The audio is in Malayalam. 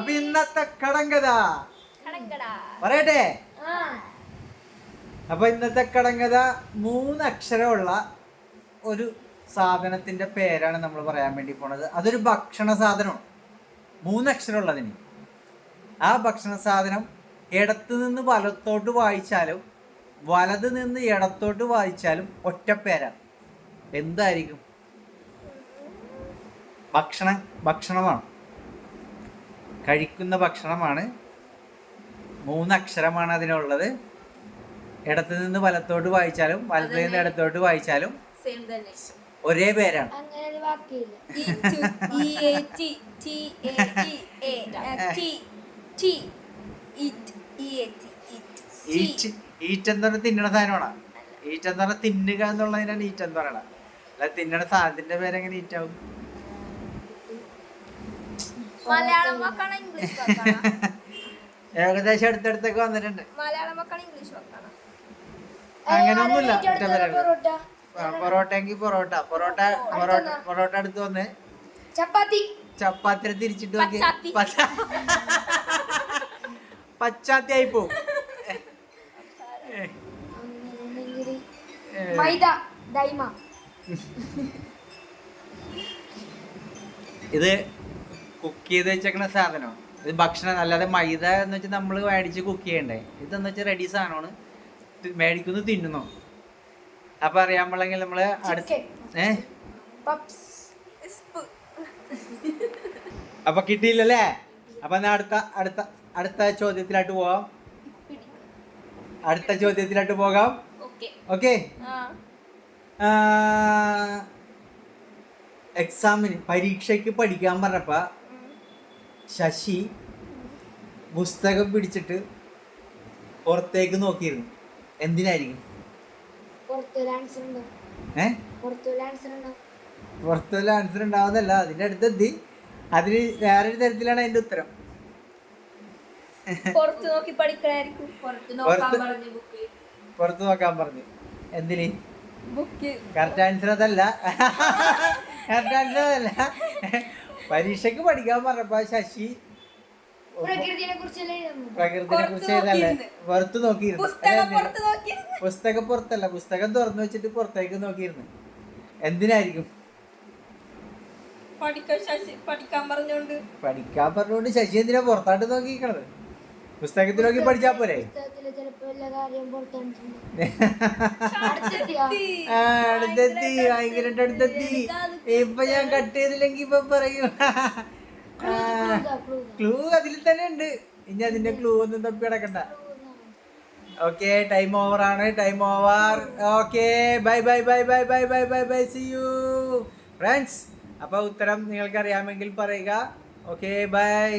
അപ്പൊ ഇന്നത്തെ കടങ്കഥ. പറയട്ടെ? അപ്പൊ ഇന്നത്തെ കടങ്കഥ മൂന്ന് അക്ഷരമുള്ള ഒരു സാധനത്തിന്റെ പേരാണ് നമ്മൾ പറയാൻ വേണ്ടി പോണത്. അതൊരു ഭക്ഷണ സാധനമാണ്. മൂന്ന് അക്ഷരമുള്ളതിന് ആ ഭക്ഷണ സാധനം ഇടത്ത് നിന്ന് വലത്തോട്ട് വായിച്ചാലും വലത് നിന്ന് ഇടത്തോട്ട് വായിച്ചാലും ഒറ്റപ്പേരാണ് എന്തായിരിക്കും? ഭക്ഷണം ഭക്ഷണമാണ്. കഴിക്കുന്ന ഭക്ഷണമാണ്. മൂന്ന് അക്ഷരമാണ് അതിനുള്ളത്. ഇടത്തു നിന്ന് വലത്തോട്ട് വായിച്ചാലും വലത്തു നിന്ന് ഇടത്തോട്ട് വായിച്ചാലും ഒരേ പേരാണ്. ഈറ്റ് എന്ന് പറഞ്ഞാൽ തിന്നണ സാധനമാണ്? ഈറ്റ് എന്ന് പറഞ്ഞാൽ തിന്നുക എന്നുള്ളതിനാണ് ഈറ്റ് എന്ന് പറയണത്. അല്ല തിന്നണ സാധനത്തിന്റെ പേരെങ്ങനെ ഈറ്റാവും മലയാളം വാക്കാണോ ഇംഗ്ലീഷ് വാക്കാണോ. ഏകദേശം അടുത്തടുത്തൊക്കെ വന്നിട്ടുണ്ട്. മലയാളം വാക്കാണോ ഇംഗ്ലീഷ് വാക്കാണോ. അങ്ങനൊന്നുമില്ല പേരാണ് പൊറോട്ട. പൊറോട്ട പൊറോട്ട. പൊറോട്ട അടുത്ത് വന്ന് ചപ്പാത്തി. ചപ്പാത്തിനെ തിരിച്ചിട്ട് നോക്കി. പച്ചാത്തി. ആയി പോകും ഇത് കുക്ക് ചെയ്ത് വെച്ചേക്കണ സാധനം? ഇത് ഭക്ഷണം അല്ലാതെ മൈദ എന്ന് വെച്ചാൽ നമ്മൾ മേടിച്ച് കുക്ക് ചെയ്യണ്ടേ? ഇതെന്ന് വെച്ചാൽ റെഡി സാധനമാണ്. മേടിക്കുന്നു തിന്നുന്നു. അപ്പൊ അറിയാൻ പാടില്ലെങ്കിൽ നമ്മൾ അടുത്ത് ഏ? അപ്പൊ കിട്ടിയില്ലല്ലേ? അപ്പൊ എന്നാ അടുത്ത അടുത്ത അടുത്ത ചോദ്യത്തിലായിട്ട് പോവാം. അടുത്ത ചോദ്യത്തിലായിട്ട് പോകാം. ഓക്കെ എക്സാമിന് പരീക്ഷയ്ക്ക് പഠിക്കാൻ പറഞ്ഞപ്പ ശശി പുസ്തകം പിടിച്ചിട്ട് പുറത്തേക്ക് നോക്കിയിരുന്നു. എന്തിനായിരിക്കും? പുറത്തുള്ള ആൻസർ ഉണ്ടാവുന്നല്ല അതിന്റെ അടുത്തെത്തി അതിന് വേറൊരു തരത്തിലാണ് അതിന്റെ ഉത്തരം. പുറത്ത് നോക്കി പഠിക്കണായിരിക്കും. പുറത്ത് നോക്കാൻ പറഞ്ഞു ബുക്ക് പുറത്ത് നോക്കാൻ പറഞ്ഞു. എന്തിന്? കറക്റ്റ് ആൻസർ അതല്ല. കറക്റ്റ് ആൻസർ അതല്ല. പരീക്ഷയ്ക്ക് പഠിക്കാൻ പറഞ്ഞപ്പോ ശശി പ്രകൃതിയെ പ്രകൃതിനെ കുറിച്ച് എഴുതല്ലേ പുറത്ത് നോക്കിയിരുന്നു. പുസ്തകം പുറത്തല്ല. പുസ്തകം തുറന്നു വെച്ചിട്ട് പുറത്തേക്ക് നോക്കിയിരുന്നു. എന്തിനായിരിക്കും? പഠിക്കാൻ പറഞ്ഞോണ്ട്. ശശി എന്തിനാ പുറത്തായിട്ട് നോക്കിക്കണത് പുസ്തകത്തിൽ നോക്കി പഠിച്ചാ പോരെ? അടുത്തെത്തി. ഭയങ്കരമായിട്ട് അടുത്തെത്തി. ഇപ്പൊ ഞാൻ കട്ട് ചെയ്തില്ലെങ്കി ഇപ്പൊ പറയും. ക്ലൂ അതിൽ തന്നെ ഉണ്ട്. ഇനി അതിന്റെ ക്ലൂ ഒന്നും തപ്പി കിടക്കണ്ട ഓക്കെ ടൈം ഓവർ ആണ്. Time over okay bye bye bye bye bye bye bye bye see you friends അപ്പൊ ഉത്തരം നിങ്ങൾക്ക് അറിയാമെങ്കിൽ പറയുക. Okay bye